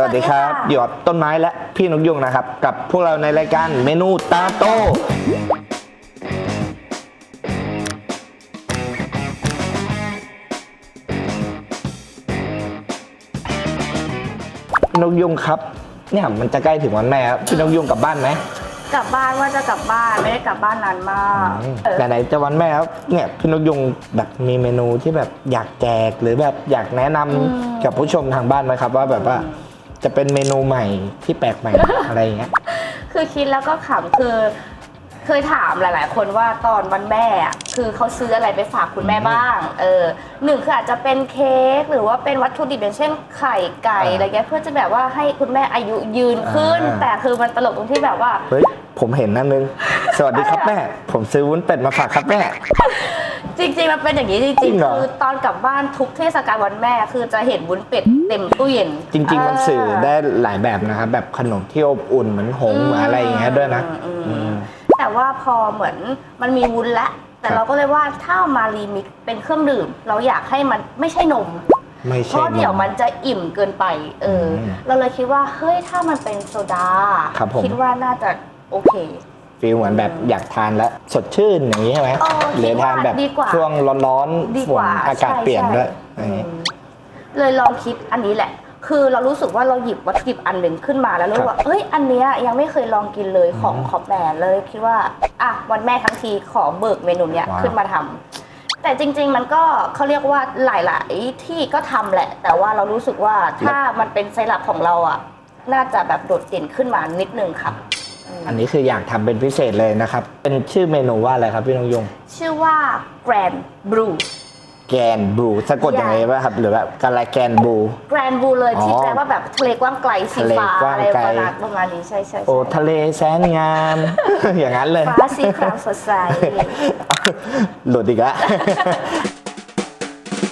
สวัสดีครับ หยอดต้นไม้และพี่นกยุงนะครับ กับพวกเราในรายการเมนูตาโต พี่นกยุงครับ เนี่ยมันจะใกล้ถึงวันแม่ครับพี่นกยุงกลับบ้านไหมกลับบ้านว่าจะกลับบ้านไม่ได้กลับบ้านนานมากเออแต่ไหนจะวันแม่ครับเนี่ยพี่นกยุงแบบมีเมนูที่แบบอยากแจกหรือแบบอยากแนะนำกับผู้ชมทางบ้านไหมครับ ว่าแบบว่า จะเป็นเมนูใหม่ที่แปลกใหม่ อะไรอย่างเงี้ย คือคิดแล้วก็ขำคือ เคยถามหลาย ๆ คนว่าตอนวันแม่อะคือเขาซื้ออะไรไปฝากคุณแม่บ้าง เออหนึ่งคืออาจจะเป็นเค้กหรือว่าเป็นวัตถุดิบอย่างเช่นไข่ไก่อ่าอะไรเงี้ยเพื่อจะแบบว่าให้คุณแม่อายุยืนขึ้น อ่า แต่คือมันตลกตรงที่แบบว่า เฮ้ย ผมเห็นนั่นนึง สวัสดีครับแม่ ผมซื้อวุ้นเป็ดมาฝากครับแม่ จริงๆ มันเป็นอย่างนี้จจริริงงเหรอๆคือตอนกลับบ้านทุกเทศกาลวันแม่คือจะเห็นวุ้นเป็ดเต็มตู้เย็นจริง ๆ มันสื่อได้หลายแบบนะครับ แบบขนมที่อบอุ่นเหมือนหงส์เหมือนอะไรอย่างเงี้ยด้วยนะ อืมอืม แต่ว่าพอเหมือนมันมีวุ้นละ แต่ครับ เราก็เลยว่าถ้าเอามารีมิกซ์เป็นเครื่องดื่ม เราอยากให้มันไม่ใช่นม ไม่เพใช่ราะเดี๋ยวมันจะอิ่มเกินไป เอออมเราเลยคิดว่า เฮ้ย ถ้ามันเป็นโซดา ครับผม คิดว่าน่าจะ โอเค ฟีลเหมือนแบบอยากทานแล้วสดชื่นอย่างนี้ใช่ไหมเออหรือทานแบบดีกว่าช่วงร้อนดีๆฝกนว่าอากาศใช่เปลี่ยนใช่ด้วยอะไรอย่างอืงี้มเลยลองคิดอันนี้แหละ คือเรารู้สึกว่าเราหยิบวัตถุดิบอันหนึ่งขึ้นมาแล้วรู้ครับว่า เอ้ย อันเนี้ยยังไม่เคยลองกินเลยของอืมขอบแบรนด์เลยคิดว่า อะวันแม่ทั้งทีขอเบิกเมนูเนี้ยว้าว ขึ้นมาทำ แต่จริง ๆ มันก็เขาเรียกว่าหลาย ๆ ที่ก็ทำแหละ แต่ว่าเรารู้สึกว่าถ้ามันเป็นไซรัปของเราอะ น่าจะแบบโดดเด่นขึ้นมานิดนึงครับ อันนี้คืออยากทำเป็นพิเศษเลยนะครับ เป็นชื่อเมนูว่าอะไรครับพี่นงยง ชื่อว่า Grand Brew แกนบลูสะกดยังไงบ้างครับ หรือแบบกาลาแกนบลู Grand Brew เลยที่อ๋อแปลว่าแบบทะเลกว้างไกลสีฟ้าทะเลกว้างอะไรไกลประมาณประมาณนี้ใช่ใช่โอ้ใช่ทะเลแสนงาม อย่างนั้นเลยฟ้าสีครามสดใสหลุดอีกแล้ว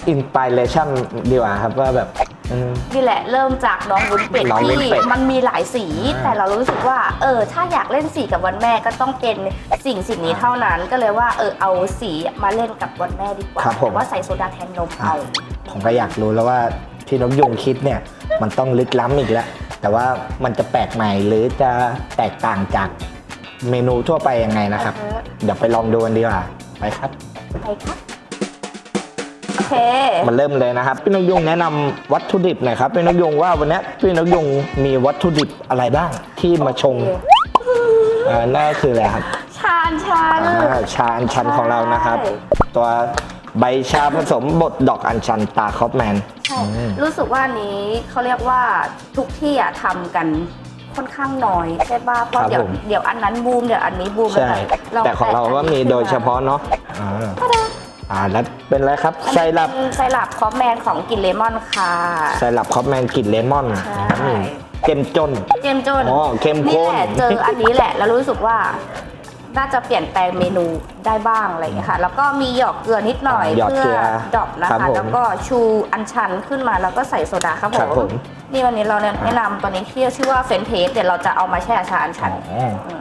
อินสปิเรชันดีกว่าครับว่าแบบอืมนี่แหละเริ่มจากน้องวุ้นเป็ดน้องวุ้ที่นเป็ดมันมีหลายสี อ่า แต่เรารู้สึกว่า เออ ถ้าอยากเล่นสีกับวันแม่ก็ต้องเป็นสิ่งสิ่งนี้เท่านั้นก็เลยว่าเออเอาสีมาเล่นกับวันแม่ดีกว่าครับผม แต่ว่าใส่โซดาแทนนมอะเอา ผมก็อยากรู้แล้วว่าพี่นกยุงคิดเนี่ย มันต้องลึกล้ำอีกแล้ว แต่ว่ามันจะแปลกใหม่หรือจะแตกต่างจากเมนูทั่วไปยังไงนะครับอ่าฮะเดี๋ยวไปลองดูกันดีกว่า ไปครับ ไปครับ โอเค มันเริ่มเลยนะครับพี่นกยุงแนะนำวัตถุดิบหน่อยครับพี่นกยุงว่าวันเนี้ยพี่นกยุงมีวัตถุดิบอะไรบ้างที่มาชงโอเคอ่านั่นก็คืออะไรครับชานชานอ่าชาอัญชันของเรานะครับ ใช่ ตัวใบชาผสมบดดอกอัญชันตาคอปแมน ใช่อืม รู้สึกว่าอันนี้เขาเรียกว่าทุกที่อะทำกันค่อนข้างน้อยใช่ป่ะเพราะเดี๋ยวเดี๋ยวอันนั้นบูมเดี๋ยวอันนี้บูมใช่ลแต่ของเราก็มีโดยเฉพาะเนาะอ่า อ่าแล้วเป็นอะไรครับไซรัปไซรัปคอฟแมนของกลินเลมอนค่ะ ไซรัปคอปแมนกลิ่นเลมอนใช่ อืมเจ้มจน เจมจนอ๋อเข้มข้น นี่แหละเจออันนี้แหละ แล้วรู้สึกว่า น่าจะเปลี่ยนแปลงเมนูได้บ้างอะไรอย่างเงี้ยค่ะ แล้วก็มีหยอกเกลือนิดหน่อยหยอกเพื่เกลืออดรอปนะครัคะ บผมแล้วก็ชูอัญชันขึ้นมาแล้วก็ใส่โซดาครับครับผผม มนี่วันนี้เราแนะนำตัวนี้ที่ชื่อว่าเฟนเพสเดี๋ยวเราจะเอามาแช่ชาอัญชัน อ๋อ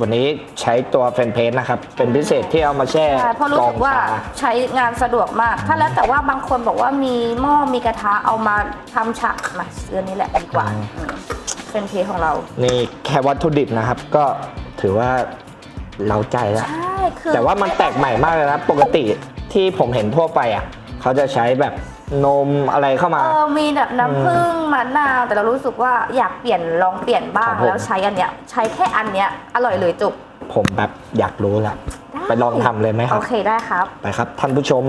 วันนี้ใช้ตัวเฟรนเพสนะครับ เป็นพิเศษที่เอามาแช่ใช่เพราะรู้กอสึงกว่าชาใช้งานสะดวกมาก ถ้าแล้วแต่ว่าบางคนบอกว่ามีหม้อมีกระทะเอามาทำฉากมาซื้ออนนี้แหละดีกว่าอืมอืมเป็นเพของเรา นี่แค่วัตถุดิบนะครับ ก็ถือว่าเราใจแล้ว ใช่คือแต่ว่ามันแปลกใหม่มากเลยนะ ปกติที่ผมเห็นทั่วไปอะ เขาจะใช้แบบ นมอะไรเข้ามา เออมีแบบน้ำผึ้งมะนาวแต่เรารู้สึกว่าอยากเปลี่ยนลองเปลี่ยนบ้าคงรับผม แล้วใช้อันเนี้ย ใช้แค่อันเนี้ยอร่อยเลยจบผมแบบอยากรู้ละได้ไปลองทำเลยไหมคโอรับเคได้ครับ ไปครับ ท่านผู้ชม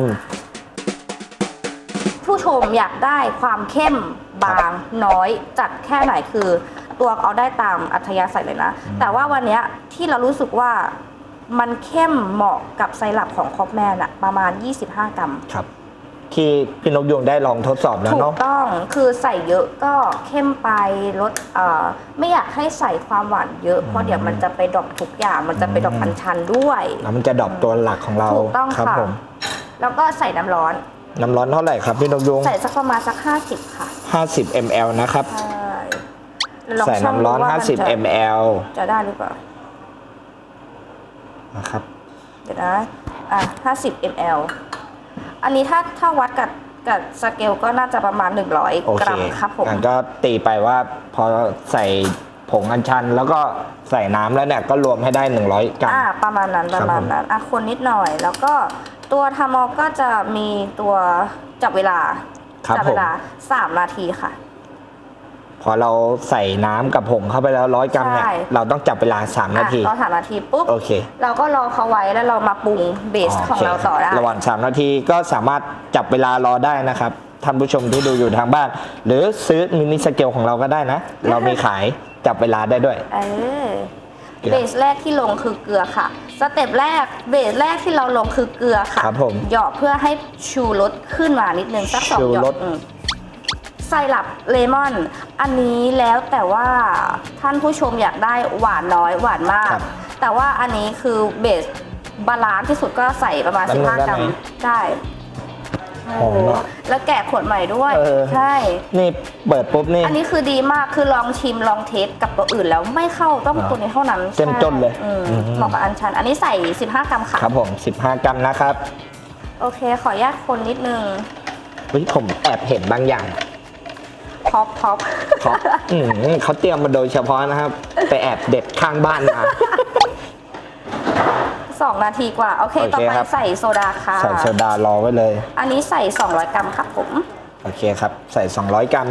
ผู้ชมอยากได้ความเข้มบางน้อยจัดแค่ไหนคือตัวเอาได้ตามอัธยาศัยเลยนะแต่ว่าวันเนี้ยที่เรารู้สึกว่ามันเข้มเหมาะกับไซรัปของคอปแมนอะประมาณ 25 กรัม ครับ ที่พี่นกยุงได้ลองทดสอบแล้วถูกเนาะ ต้องคือใส่เยอะก็เข้มไปลดเอ่อไม่อยากให้ใส่ความหวานเยอะเพราะเดี๋ยวมันจะไปดรอกทุกอย่างมันจะไปดรอกอัญชันด้วย แล้วมันจะดรอปตัวหลักของเราถูกต้องครับค่ะ ผมแล้วก็ใส่น้ำร้อน น้ำร้อนเท่าไหร่ครับพี่นกยุงใส่สักประมาณสัก 50 ค่ะ50 ml นะครับ ใช่ลองใส่ชั่งน้ำร้อนดูว่ามัจะ50 ml จะได้หรือเปล่านะครับ เดี๋ยวนะอะ50 ml อันนี้ถ้าถ้าวัดกับกับสเกลก็น่าจะประมาณ โอ100 กเครัมครับผมงั้นก็ตีไปว่าพอใส่ผงอัญชัน แล้วก็ใส่น้ำแล้วเนี่ยก็รวมให้ได้ 100 กรัม อ่าประมาณนั้นครัปบระมาณนั้นอะคนนิดหน่อย แล้วก็ตัวทามอก็จะมีตัวจับเวลาครับจัผเวมลา 3 นาทีค่ะ พอเราใส่น้ำกับผงเข้าไปแล้วร้อยกรัมเนี่ย ใช่ เราต้องจับเวลา3นาที อะรอสามนาทีปุ๊บโอเคเราก็รอเขาไว้แล้วเรามาปรุงเบสของเราต่อได้ ระหว่าง3นาทีก็สามารถจับเวลารอได้นะครับท่านผู้ชมที่ดูอยู่ทางบ้าน หรือซื้อมินิสเกลของเราก็ได้นะ เรามีขายจับเวลาได้ด้วย เออเกลือเบสแรกที่ลงคือเกลือค่ะ สเต็ปแรกเบสแรกที่เราลงคือเกลือค่ะครับผมหยอกเพื่อให้ชูรสขึ้นมานิดนึงสักสองชูหยอรกสอืม ไซรัปเลมอน อันนี้แล้วแต่ว่าท่านผู้ชมอยากได้หวานน้อยหวานมาก ครับแต่ว่าอันนี้คือเบสบาลานซ์ที่สุดก็ใส่ประมาณแป๊บนึง15 กรัมได้ไหมได้หอมเนอะแล้วแกะขวดใหม่ด้วย เออ ใช่ นี่เปิดปุ๊บนี่ อันนี้คือดีมากคือลองชิมลองเทสกับตัวอื่นแล้วไม่เข้าต้องอ่าตัวนี้เท่านั้นเจ้มจนเลยอืมอืม เหมาะกับอันชัน อันนี้ใส่ 15 กรัมค่ะ ครับผม 15 กรัมนะครับโอเค ขออนุญาตคนนิดนึง เฮ้ยผมแอบเห็นบางอย่าง ท็อปท็อปเขาอืมเขาเตรียมมาโดยเฉพาะนะครับ ไปแอบเด็ดข้างบ้านมา สองนาทีกว่า โอเค โอเคต่อไปครับ ใส่โซดาค่ะ ใส่โซดารอไว้เลย อันนี้ใส่ 200 กรัมครับผม โอเคครับ ใส่ 200 กรัม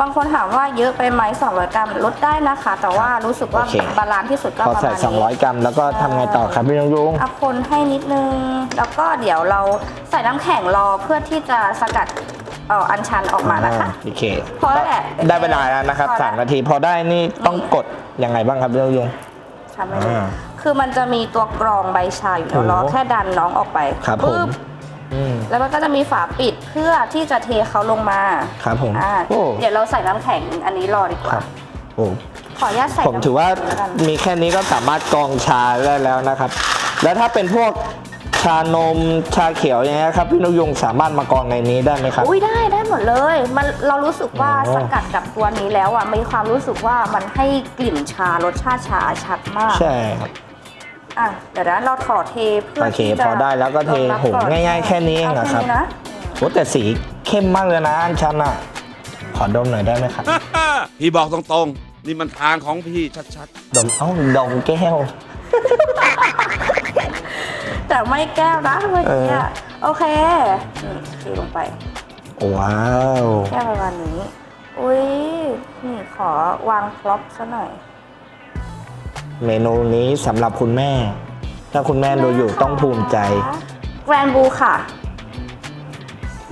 บางคนถามว่าเยอะไปไหม200 กรัมลดได้นะคะ แต่ว่ารู้สึกว่าโอเค บาลานซ์ที่สุดก็พอประใส่มาณนี้ 200 กรัม แล้วก็ทำไงต่อครับพี่ยงยุง เอาคนให้นิดนึง แล้วก็เดี๋ยวเราใส่น้ำแข็งรอเพื่อที่จะสกัดเอ่ออัญชันออกมานะคะโอเคพอแล้วแหละได้เวลาแล้วนะครับพอแล้ว สามนาที พอได้นี่ต้องกดยังไงบ้างครับพี่ยงยุงใช่ไหมลูกอ่าคือมันจะมีตัวกรองใบชาอยู่แล้วโอ้เนาะแค่ดันน้องออกไปครับผม ปึ๊บ อืม แล้วมันก็จะมีฝาปิดเพื่อที่จะเทเขาลงมาครับผมอ่าโอ้ เดี๋ยวเราใส่น้ำแข็งอันนี้รอดีกคว่า รับโอ้ขออนุญาตใส่ผมถือว่าน้ำแข็งแล้วกันมีแค่นี้ก็สามารถกรองชาได้แล้วนะครับ แล้วถ้าเป็นพวกชานมชาเขียวอย่างเงี้ยครับพี่นกยุงสามารถมากรองในนี้ได้ไหมครับ อุ้ยได้ได้หมดเลย มันเรารู้สึกว่าโอ้สกัดกับตัวนี้แล้วอะมีความรู้สึกว่ามันให้กลิ่นชารสชาติชาชัดมาก ใช่ครับ อะเดี๋ยวนะเราถอดเทเพื่อโอเค ที่จะพอได้แล้วก็เทรองรับโหก่อนง่ายๆ แค่นี้เองเอาเหรอครับแนี้นะโอ้แต่สีเข้มมากเลยนะอันชันอะ ขอดมหน่อยได้ไหมครับ พี่บอกตรงๆ นี่มันทางของพี่ชัดๆดมเอ้าดมแก้ว แต่ไม่แก้วนะเมื่อกี้เออ อะโอเคนี่เทลงไปว้าวแค่ประมาณนี้ อุ้ยนี่ขอวางพร็อพซะหน่อย เมนูนี้สำหรับคุณแม่ ถ้าคุณแม่ดูอยู่ต้องภูมิใจ แกรนบูค่ะ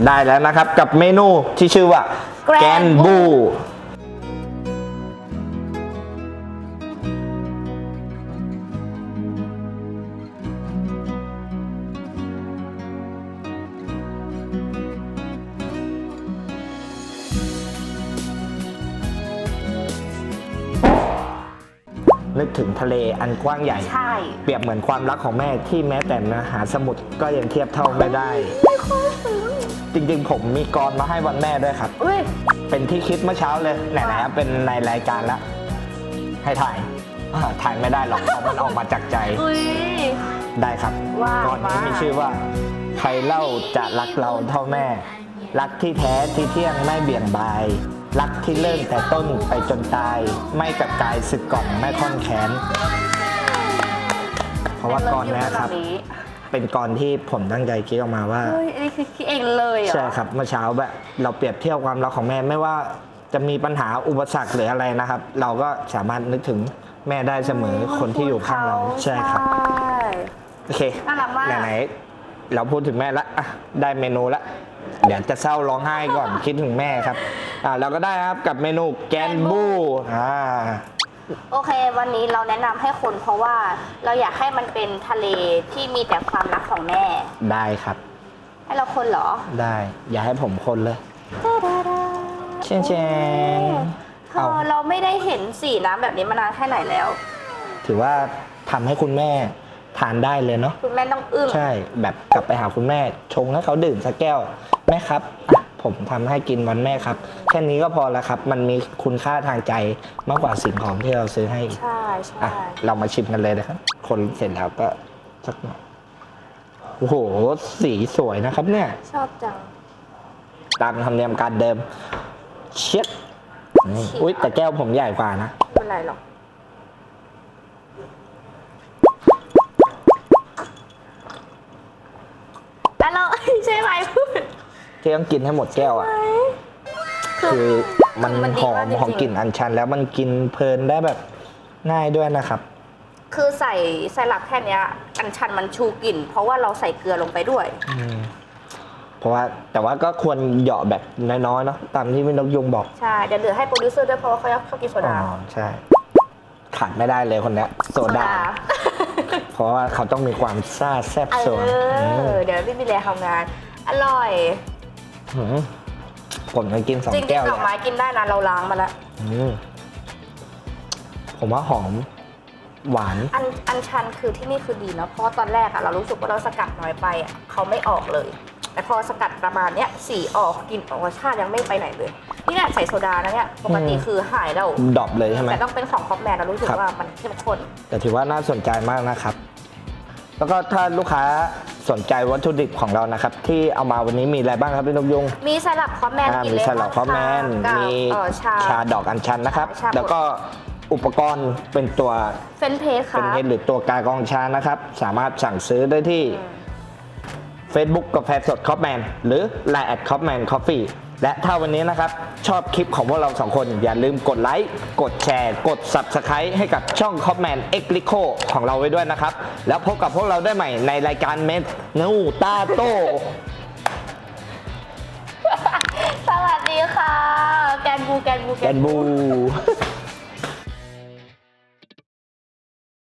ได้แล้วนะครับกับเมนูที่ชื่อว่า Grand แกนบู ถึงทะเลอันกว้างใหญ่ ใช่เปรียบเหมือนความรักของแม่ที่แม้แต่มหาสมุทรก็ยังเทียบเท่าไม่ได้จริงๆ ผมมีกรมาให้วันแม่ด้วยครับ อุ้ยเป็นที่คิดเมื่อเช้าเลยไหนๆครับเป็นในรายการแล้วให้ถ่ายอ่าถ่ายไม่ได้หรอกเพราะมันออกมาจากใจอุ้ย ได้ครับว้าวก่อนนี้ว้าวมีชื่อว่า ใครเล่าจะรักเราเท่าแม่ รักที่แท้ที่เที่ยงไม่เบี่ยงบาย รักที่เริ่มแต่ต้นไปจนตาย ไม่กับกายสึกกล่องไม่ค่อนแขน เพราะว่ากรเนี้ยครับ เป็นกรที่ผมตั้งใจคิดออกมาว่า เฮ้ยอันนี้คือคิดเองเลยเหรอ ใช่ครับเมื่อเช้าแบบเราเปรียบเทียบความรักของแม่ไม่ว่าจะมีปัญหาอุปสรรคหรืออะไรนะครับ เราก็สามารถนึกถึงแม่ได้เสมอคนที่อยู่ข้างเราใช่ครับใช่โอเคน่ารักมาก ไหนๆเราพูดถึงแม่ละอะได้เมนูละ เดี๋ยวจะเศร้าร้องไห้ก่อน คิดถึงแม่ครับอ่าเราก็ได้ครับกับเมนูแกนบูอ่าโอเค วันนี้เราแนะนำให้คนเพราะว่าเราอยากให้มันเป็นทะเลที่มีแต่ความรักของแม่ ได้ครับ ให้เราคนเหรอได้ อย่าให้ผมคนเลยเชนเชนเธเอา อเราไม่ได้เห็นสีน้ำแบบนี้มานานแค่ไหนแล้ว ถือว่าทำให้คุณแม่ทานได้เลยเนาะ คุณแม่ต้องอึ้ง ใช่ แบบกลับไปหาคุณแม่ ชงให้เขาดื่มสักแก้ว แม่ครับอะผมทำให้กินวันแม่ครับ แค่นี้ก็พอแล้วครับ มันมีคุณค่าทางใจมากกว่าสิ่งของที่เราซื้อให้อีกใช่ใช่อะเรามาชิมกันเลยนะครับ คนเสร็จแล้วก็สักหน่อยโอ้โหสีสวยนะครับ เนี่ย ชอบจังตามธรรมเนียมการเดิม เช็ดนี่อุ้ยแต่แก้วผมใหญ่กว่านะไม่เป็นไรหรอก อร่อยใช่ไหมพูด ที่ต้องกินให้หมดแก้วอะ คือมันมันดีหอมากมจริงๆของกลิ่นอัญชัน แล้วมันกินเพลินได้แบบง่ายด้วยนะครับ คือใส่ใส่หลักแค่เนี้ย อันชันมันชูกลิ่น เพราะว่าเราใส่เกลือลงไปด้วย อืมเพราะว่าแต่ว่าก็ควรเหยาะแบบน้อยๆเนาะตามที่พี่นกยุงบอกใช่ เดี๋ยวเหลือให้โปรดิวเซอร์ด้วยเพราะว่าเขาชอบกินโซอ๋ดาอใช่ขาดไม่ได้เลยคนเนี้ยโซดา เพราะว่าเขาต้องมีความซ่าแซ่บเอโซนอ เดี๋ยวพี่บิเลทำงาน อร่อย หืมผมจะกินสองจริงแก้วๆดเลอกไม้ยกินได้นะเราล้างมาแล้ว อืมผมว่าหอม หวาน อันอันชันคือที่นี่คือดีนะเพราะว่าตอนแรกอะเรารู้สึกว่าเราสกัดน้อยไปอะเขาไม่ออกเลย แต่พอสกัดประมาณเนี้ยสีออกกลินออกรสชาติยังไม่ไปไหนเลย นี่เนี่ยใส่โซดานะเนี่ยปกติอืม คือหายแล้ว ดรอปเลยใช่ไหม แต่ต้องเป็นของคอปแมนเรารู้สึกครับ ว่ามันเข้มข้นแต่ถือว่าน่าสนใจมากนะครับ แล้วก็ถ้าลูกค้า สนใจวัตถุดิบของเรานะครับ ที่เอามาวันนี้มีอะไรบ้างครับพี่นกยุงมีสลับคอปแมนอ่ากินมีเลสลัดคอมแมนกับมีเอ่อชา ชาดอกอัญชันนะครับ ชาบด แล้วก็อุปกรณ์เป็นตัวเฟนเพสเป็นค่ะเฮดหรือตัวกากองชานะครับ สามารถสั่งซื้อได้ที่ Facebook กาแฟสดคอปแมนหรือ Line แอดคอปแมนคอฟฟี่และถ้าวันนี้นะครับ ชอบคลิปของพวกเราสองคน อย่าลืมกดไลค์ กดแชร์ กด Subscribe ให้กับช่องคอปแมนเอ็กลิโคของเราไว้ด้วยนะครับ แล้วพบกับพวกเราได้ใหม่ในรายการเมนูตาโต สวัสดีค่ะ แกนบูแกนบูแกนบู